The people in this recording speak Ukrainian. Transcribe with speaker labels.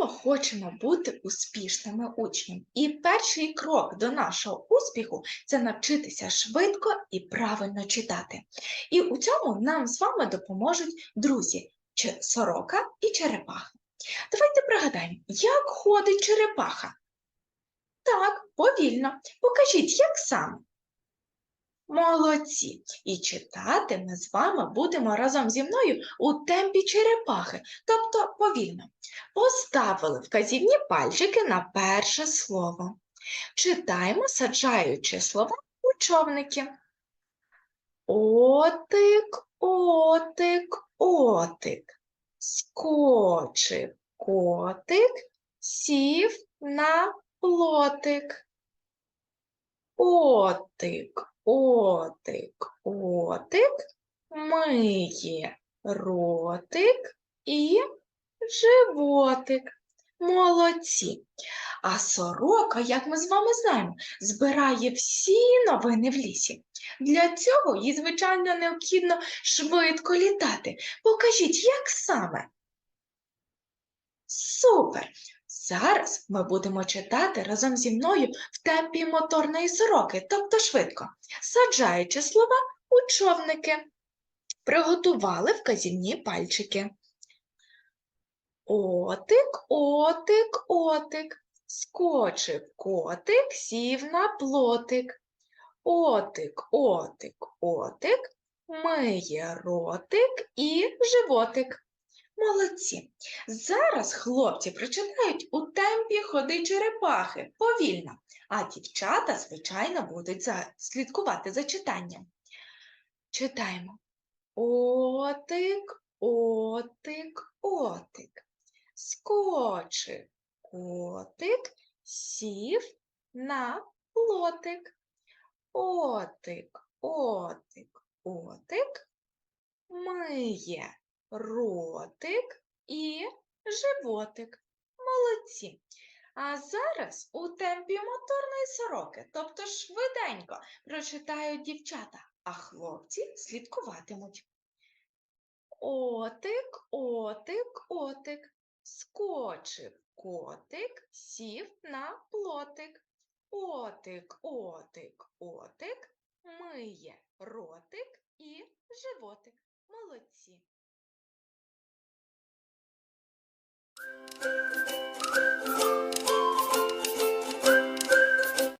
Speaker 1: ми хочемо бути успішними учнями. І перший крок до нашого успіху це навчитися швидко і правильно читати. І у цьому нам з вами допоможуть друзі Че- сорока і черепаха. Давайте пригадаємо, як ходить черепаха. Так, повільно. Покажіть, як саме. Молодці! І читати ми з вами будемо разом зі мною у темпі черепахи, тобто повільно. Поставили вказівні пальчики на перше слово. Читаємо, саджаючи слова у човники. Отик, отик, отик. Скочив котик, сів на плотик. Отик, отик, отик, миє ротик і животик. Молодці. А сорока, як ми з вами знаємо, збирає всі новини в лісі. Для цього їй, звичайно, необхідно швидко літати. Покажіть, як саме? Супер! Зараз ми будемо читати разом зі мною в темпі моторної сороки, тобто швидко, саджаючи слова у човники. Приготували вказівні пальчики. Отик, отик, отик. Скочив котик, сів на плотик. Отик, отик, отик, миє ротик і животик. Молодці. Зараз хлопці прочитають у темпі ходи черепахи повільно, а дівчата, звичайно, будуть за... слідкувати за читанням. Читаємо. Отик, отик, отик. Скочив котик, сів на плотик. Отик, отик, отик, миє ротик і животик. Молодці. А зараз у темпі моторної сороки, тобто швиденько, прочитають дівчата, а хлопці слідкуватимуть. Отик, отик, отик. Скочив котик, сів на плотик. Отик, отик, отик, миє ротик і животик. Молодці.